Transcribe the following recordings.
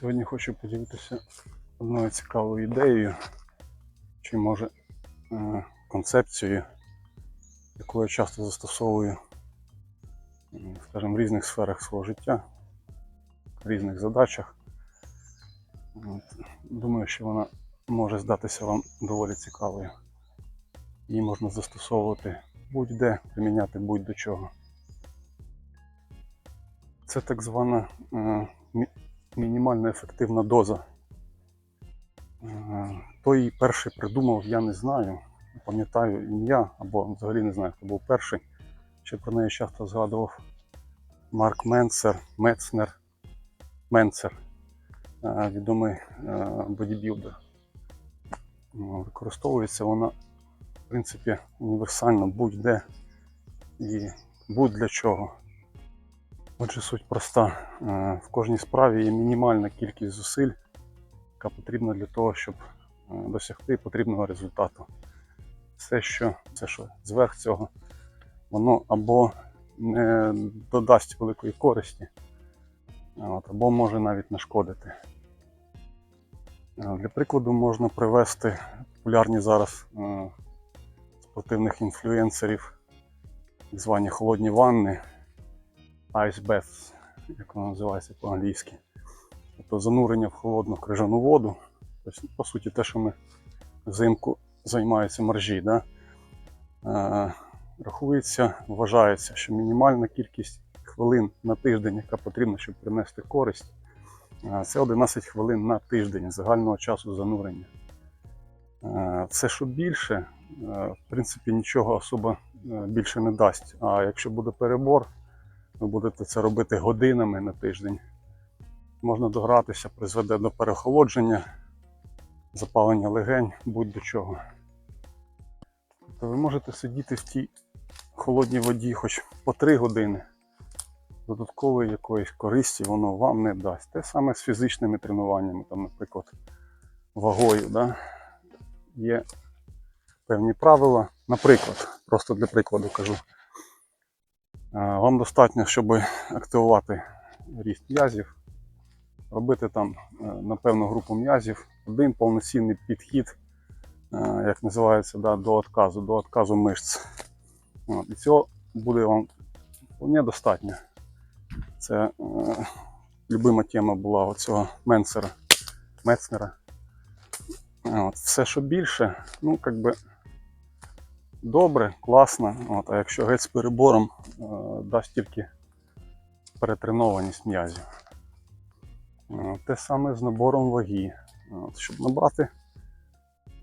Сьогодні хочу поділитися одною цікавою ідеєю, чи може е, концепцією, яку я часто застосовую, скажімо, в різних сферах свого життя, в різних задачах. Думаю, що вона може здатися вам доволі цікавою. Її можна застосовувати будь-де, приміняти будь-до чого. Це так звана мі- мінімальна ефективна доза. Е, її перший придумав, я не знаю. Пам'ятаю ім'я, або взагалі не знаю, хто був перший. Ще про неї часто згадував Марк Менцер, Мецнер, Менцер, е, відомий е, бодібілдер. Використовується вона, в принципі, універсально будь-де і будь-для чого. Отже, суть проста. Е, В кожній справі є мінімальна кількість зусиль, яка потрібна для того, щоб е, досягти потрібного результату. Все, що це що зверх цього, воно або не додасть великої користі, от, або може навіть нашкодити. Е, Для прикладу можна привести популярні зараз е, спортивних інфлюенсерів, так звані холодні ванни. Ice як воно називається по-англійськи. Тобто занурення в холодну крижану воду. Тобто, по суті, те, що ми взимку займаються моржі. Да? Е, рахується, вважається, що мінімальна кількість хвилин на тиждень, яка потрібна, щоб принести користь, е, це 11 хвилин на тиждень загального часу занурення. Все, що більше, е, в принципі, нічого особо більше не дасть. А якщо буде перебор, ви будете це робити годинами на тиждень. Можна догратися, призведе до перехолодження, запалення легень, будь-до чого. То ви можете сидіти в тій холодній воді хоч по 3 години. Додаткової якоїсь користі воно вам не дасть. Те саме з фізичними тренуваннями, там, наприклад, вагою. Да? Є певні правила. Наприклад, просто для прикладу кажу. Е, Вам достатньо, щоб активувати ріст м'язів, робити там е, на певну групу м'язів один повноцінний підхід, е, як називається, да, до отказу, до отказу мишць. От, І цього буде вам вполне достатньо. Це е, любима тема була оцього Менцера, Мецнера. От, все, що більше, ну, як добре, класно. От, а якщо геть з перебором, е, дасть тільки перетренованість м'язів. Е, Те саме з набором ваги. От, щоб набрати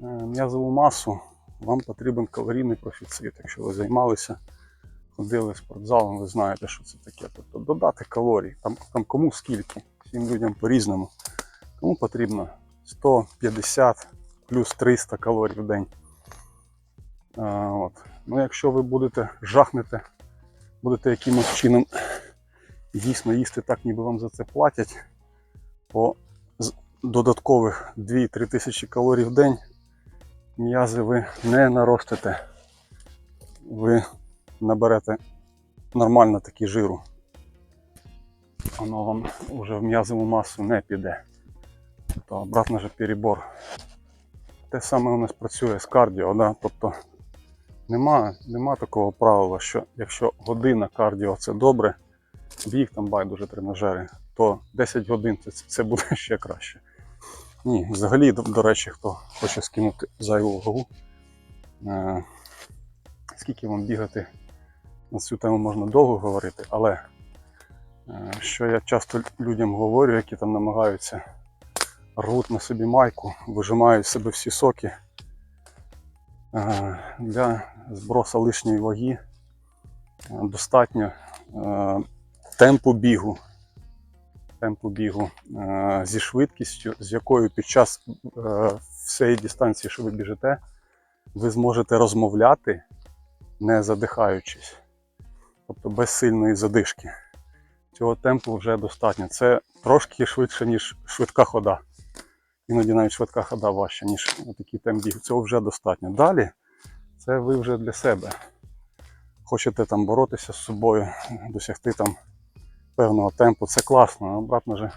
е, м'язову масу, вам потрібен калорійний профіцит. Якщо ви займалися, ходили спортзалом, ви знаєте, що це таке. Тобто додати калорій, там, там кому скільки, всім людям по-різному. Кому потрібно 150 плюс 300 калорій в день. От. Ну, якщо ви будете жахнете, будете якимось чином дійсно їсти так, ніби вам за це платять, по з- додаткових 2-3 тисячі калорій в день м'язи ви не наростите. Ви наберете нормально такі жиру. Воно вам вже в м'язову масу не піде. То обратно же перебор. Те саме у нас працює з кардіо, да? тобто нема, нема такого правила, що якщо година кардіо це добре, біг там байдуже тренажери, то 10 годин це, це буде ще краще. Ні, взагалі, до, до речі, хто хоче скинути зайву вагу, е, скільки вам бігати, на цю тему можна довго говорити, але е, що я часто людям говорю, які там намагаються рвуть на собі майку, вижимають себе всі соки. Е, Для збросу лишньої ваги е, достатньо е, темпу бігу. Темпу бігу зі швидкістю, з якою під час всієї дистанції, що ви біжите, ви зможете розмовляти, не задихаючись, тобто без сильної задишки. Цього темпу вже достатньо. Це трошки швидше, ніж швидка хода. Іноді навіть швидка хода важча, ніж такий темп бігу. Цього вже достатньо. Далі це ви вже для себе. Хочете там боротися з собою, досягти там певного темпу, це класно. Обратно же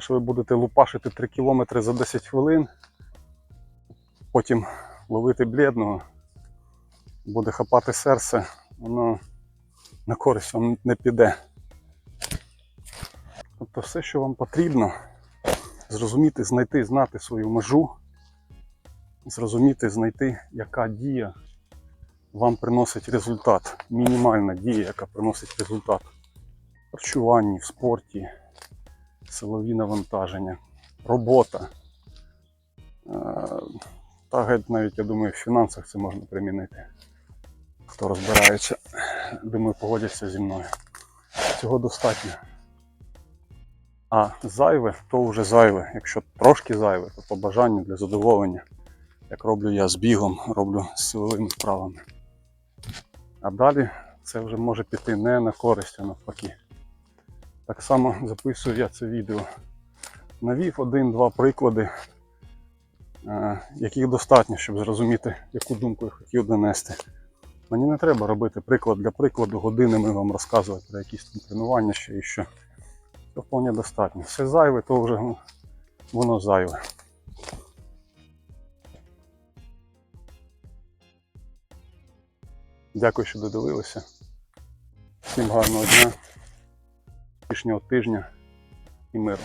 що ви будете лупашити 3 кілометри за 10 хвилин, потім ловити блідного, буде хапати серце, воно на користь вам не піде. Тобто все, що вам потрібно, зрозуміти, знайти, знати свою межу, зрозуміти, знайти, яка дія вам приносить результат. Мінімальна дія, яка приносить результат. В харчуванні, в спорті, силові навантаження, робота. Е, Та геть навіть, я думаю, в фінансах це можна примінити. Хто розбирається, думаю, погодяться зі мною. Цього достатньо. А зайве, то вже зайве. Якщо трошки зайве, то по бажанню для задоволення. Як роблю я з бігом, роблю з силовими вправами. А далі це вже може піти не на користь, а навпаки. Так само записую я це відео. Навів один-два приклади, е, яких достатньо, щоб зрозуміти, яку думку я хотів донести. Мені не треба робити приклад для прикладу, годинами вам розказувати про якісь там тренування ще і що. Це вполне достатньо. Все зайве, то вже воно зайве. Дякую, що додивилися. Всім гарного дня, успішнього тижня і миру.